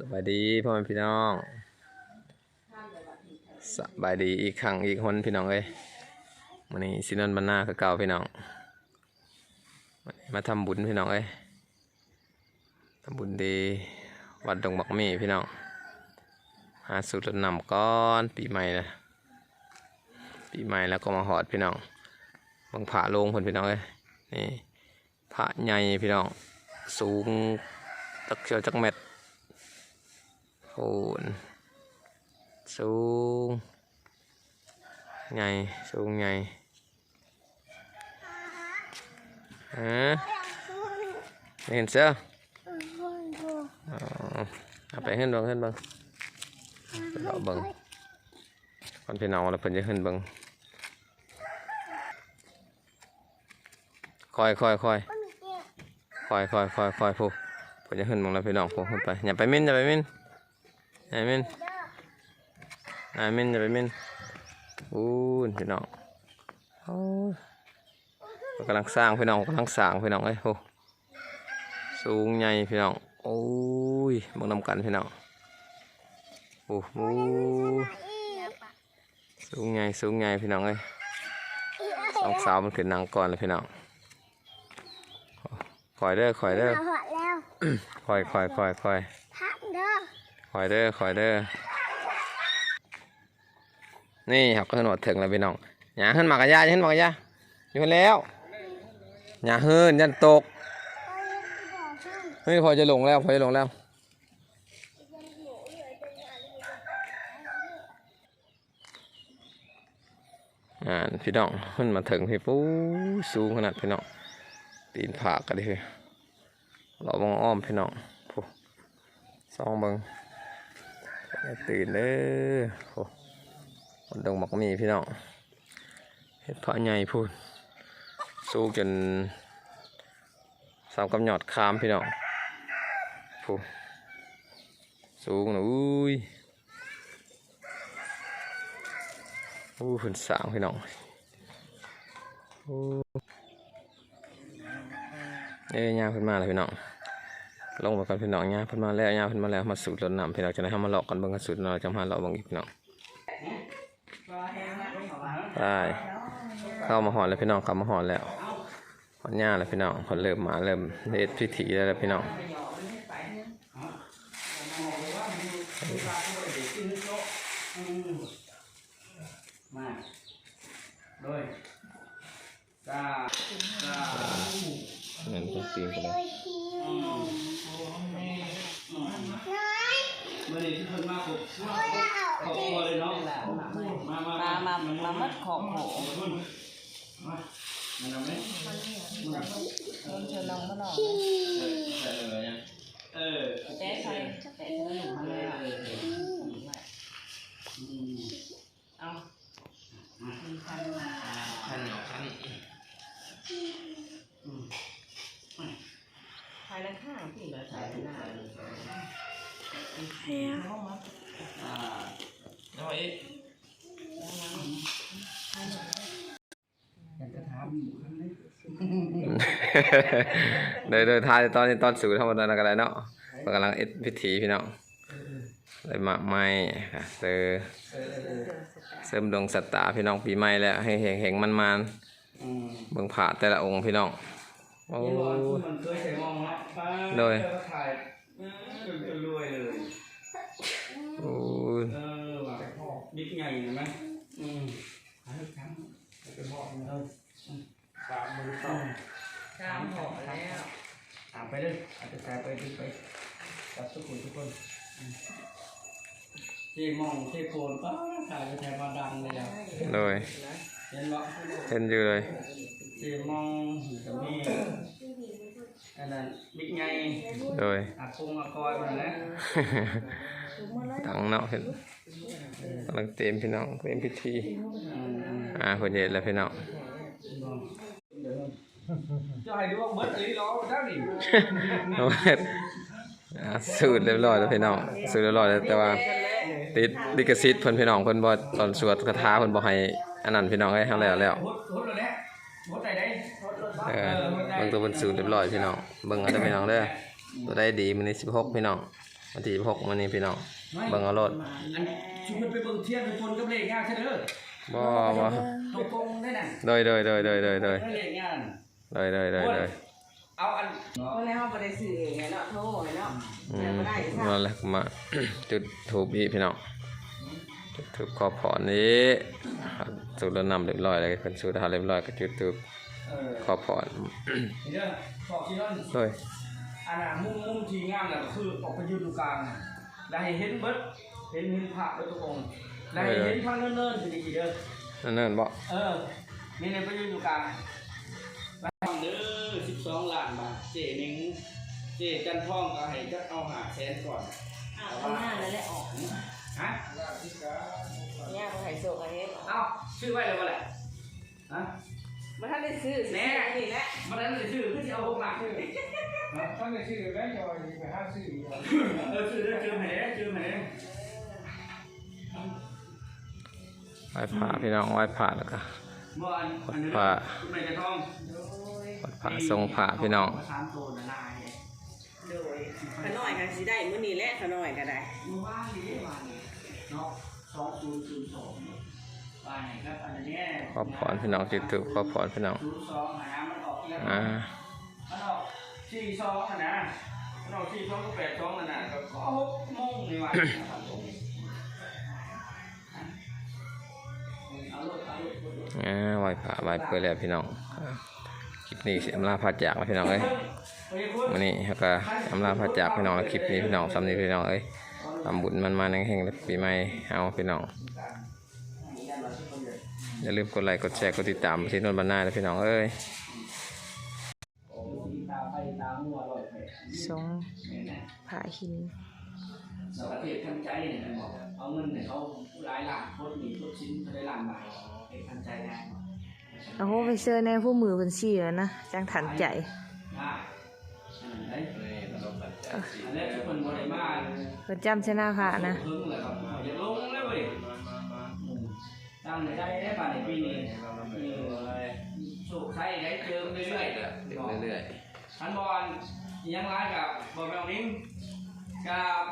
สบายดีพ่อแม่พี่น้องสบายดีอีกครั้งอีกคนพี่น้องเอ้ยวันนี้สินนบรรณาคือเก่าพี่น้องมาทำบุญพี่น้องเอ้ยทำบุญดีวัดดงบักมีพี่น้องหาสูตรนำก้อนปีใหม่นะปีใหม่แล้วก็มาหอดพี่น้องบังผาลงคนพี่น้องเอ้ยนี่พระใหญ่พี่น้องสูงตักเชียวจักเม็ด โหนสูงใหญ่สูงใหญ่ฮะเห็นเสื้ออ๋อเอาไปขึ้นบังขึ้นบังเลาบังคนพี่น้องแล้วเพิ่นจะขึ้นบังคอยคอยคอยคอยคอยคอยคอยผู้เพิ่นจะขึ้นบังแล้วพี่น้องผู้ขึ้นไปอย่าไปมิ้นอย่าไปมิ้น อามินอามินอย่าไปมินอู้นพี่น้องโอ้ยกำลังสร้างพี่น้องกำลังสร้างพี่น้องเอ้ยโหสูงใหญ่พี่น้องโอ้ยมองนำกันพี่น้องโอ้โหสูงใหญ่สูงใหญ่พี่น้องเอ้ยสองสาวมันขึ้นนางก่อนเลยพี่น้องคอยเด้อคอยเด้อมาหอดแล้วคอยคอยคอยคอยพักเด้อค อยเด้อคอยเด้อนี่ครับก็ถนนถึงแล้วพี่น้องหยาขึ้นมากระยาอย่าขึ้นมากระยาอยู่แล้วหยาขึ้นยันตกเฮ้ยพอจะลงแล้วพอจะลงแล้วอ่าพี่น้องขึ้นมาถึงพี่ปูสูงขนาดพี่น้องตีนผากกันดิเราบังอ้อมพี่น้องผู้ซองเบิง ตื่นเด้อโอ้มันดงบักมีพี่น้องเห็ดเพาะใหญ่พูดสูงจนสามกำหยอดคามพี่น้องผู้สูงนะอุ้ยอู้หุ่นสางพี่น้องอู้เอ้ยยางขึ้นมาเลยพี่น้อง ลงมากันพี่น้องยางขึ้นมาแล้วยางขึ้นมาแล้วมาสูดรถน้ำพี่น้องจะได้ทำมาหลอกกันเบิ่งกันสูดเราจะมาหลอกเบิ่งอีกพี่น้องได้เข้ามาหอนแล้วพี่น้องเข้ามาหอนแล้วหอนหญ้าแล้วพี่น้องคนเริ่มมาเริ่มเฮ็ดพิธีแล้วแล้วพี่น้องมาโดยจ้าจ้าเงินต้องตีนกันเลย เมื่อนี้ที่เพิ่นมาครบครอบครัวเลยเนาะมามามามามามัดของโหมามันเอาไหมเริ่มเชิญลองมาหน่อยใส่เลยยังเออแจ๊ใส่แจ๊เธอหนูมาเลยอะอืมเอามีพันมาขันขันภายในข้างที่เหลือใส่หน้า อ่าน้อยอยากจะถามอยู่ครั้งนี้เดินเดินทางตอนนี้ตอนสูดธรรมดากันเลยเนาะกำลังเอ็ดพิธีพี่น้องเลยหมากไม้ค่ะเจอเออเออเสริมดวงสตาร์พี่น้องปีใหม่แล้วให้เห็งเห็งมันมันอืมๆเบิ่งผ่าแต่ละองค์พี่น้องโอ้นี่บอกคุณมันเคยใส่มองเนาะป้าโดย เจอถ่ายเออจนรวยเลย โอ้ย เออว่ะ บิ๊กใหญ่เห็นไหมอืมหาลูกค้าไปบอกเออสามมือสองตามห่อแล้วถามไปเลยอาจจะกลายไปดึงไปจับทุกคนทุกคนอืมที่มองที่โคนป้าถ่ายไปแทนมาดังเลยอะโดยเห็นบ่เห็นอยู่เลยที่มองจะมี อันนั้นบิ๊กใหญ่โดยอากงอากอยมาแล้วตังเนาะเห็นกำลังเตรียมพี่น้องเตรียมพิธีอืมอืมอ่าคนเย็นแล้วพี่น้องจะให้ดูว่าเบิดอีหรอได้ดิเอาไว้อ่าสูตรเรียบร้อยแล้วพี่น้องสูตรเรียบร้อยแล้วแต่ว่าติดลิขสิทธิ์เพิ่นพี่น้องเพิ่นบ่ตอนสวดคาถาเพิ่นบ่ให้อันนั้นพี่น้องเอ้ยเฮาแล้วแล้วหดหด เลยแหละหดได้ได้เออเบิ่งตัวเพิ่นสูตรเรียบร้อยพี่น้องเบิ่งเอาเด้อพี่น้องเด้อตัวได้ดีมื้อนี้16พี่น้องวันที่หกมันนี่พี่น้องเบิ่งเอารถอันชุมมันไปเบิ่งเทียนไปชนกับเลขงานใช่เด้อบ่บ่ตรงตรงได้น่ะโดยโดยโดยโดยโดยโดยได้เลขงานโดยโดยโดยโดยเอาอันคนในห้องบ่ได้ซื้อเองเนาะโทรเนาะอืแต่มบ่ได้ค่ะนั่นแหละมา จุดถูกอีกพี่น้องจุดถูกขอพรนี้สูตรแล้วนำเรียบร้อยเลยเป็นสูตรทหารเรียบร้อยก็จุดถูกเออ ขอพรนี่เด้อขอบที่นั่นโดยอันน่ะมุมมุมที่งามน่ะก็คือออกไปยืนตรงกลางน่ะแล้วให้เห็นเบิดเห็นเห็นพระเบิดทุกองค์แล้วให้เห็นทางเนินๆเป็นอีกเด้อนั่นนั่นบ่เออนี่เนี่ยไปยืนอยู่กลางแล้วทำเด้อสิบสองล้านบาทเจหนิงเจจันทองก็ให้จักเอาหาแสนก่อนอ้าวข้างหน้านั่นแหละออกฮะเนี่ยบ่ให้โซกอันนี้เอ้าชื่อไว้เลยว่าแหละฮะ บ่ทันได้ซื้อแน่นี่แหละมันนั้นเลยชื่อคือที่เอาหกหลักชื่อท่านจะชื่อแม่จอยไปห้าชื่อเออชื่อเด้อชื่อไหนเด้อชื่อไหนเด้อไหว้พระพี่น้องไหว้พระแล้วก็เมื่ออันอันนี้พระคุณแม่จันทองวัดพระทรงพระพี่น้องสามตัวนะนายโดยขน้อยก็สิได้มื้อนี้แหละขน้อยก็ได้เมื่อวานนี้วานนี้เนาะสองศูนย์ศูนย์สอง ขอพรพี่น้องจุดถูกขอพรพี่น้องศูนย์สองนะมันออกแล้วอ่ามันออกสี่สองนะนะมันออกสี่สองก็แปดสองนะนะก็ก็หกโมงนี่วันเอาลูกเอาลูกเอาลูกอ่าไหว้พระไหว้เพื่อแล้วพี่น้องอ่าคลิปนี้สิอำลาพระจากแล้วพี่น้องเอ้ยเฮ้ยคุณวันนี้แล้วก็อำลาพระจากพี่น้องแล้วคลิปนี้พี่น้องสำนี้พี่น้องเอ้ยทำบุญมันมาแห่งๆแล้วปีใหม่เอาพี่น้อง อย่าลืมกดไลค์กดแชร์กดติดตามที่นนท์บรรณาแล้วพี่น้องเอ้ยตาไปตามัวอร่อยไปสองเนี่ยนะผาหินเราประเทศทันใจเนี่ยมันบอกเอาเงินเนี่ยเขาหลายล้านโคตรมีโคตรชิ้นเขาได้ล้านบาทเอกทันใจแน่โอ้โหไปเซอร์ในผู้มือเป็นสี่แล้วนะจังทันใจอ่าอันนั้นอันนี้ทุกคนบริมาเพิ่นจำชนะพระนะ เพิ่งเลยครับอย่าลงเลยเว้ยตั้งได้ได้ป่ะในปีนี้โชคชัยได้เจิมเรื่อยๆเรื่อยทันบอลยังร้ายกับบอลแมวนิ้งกับ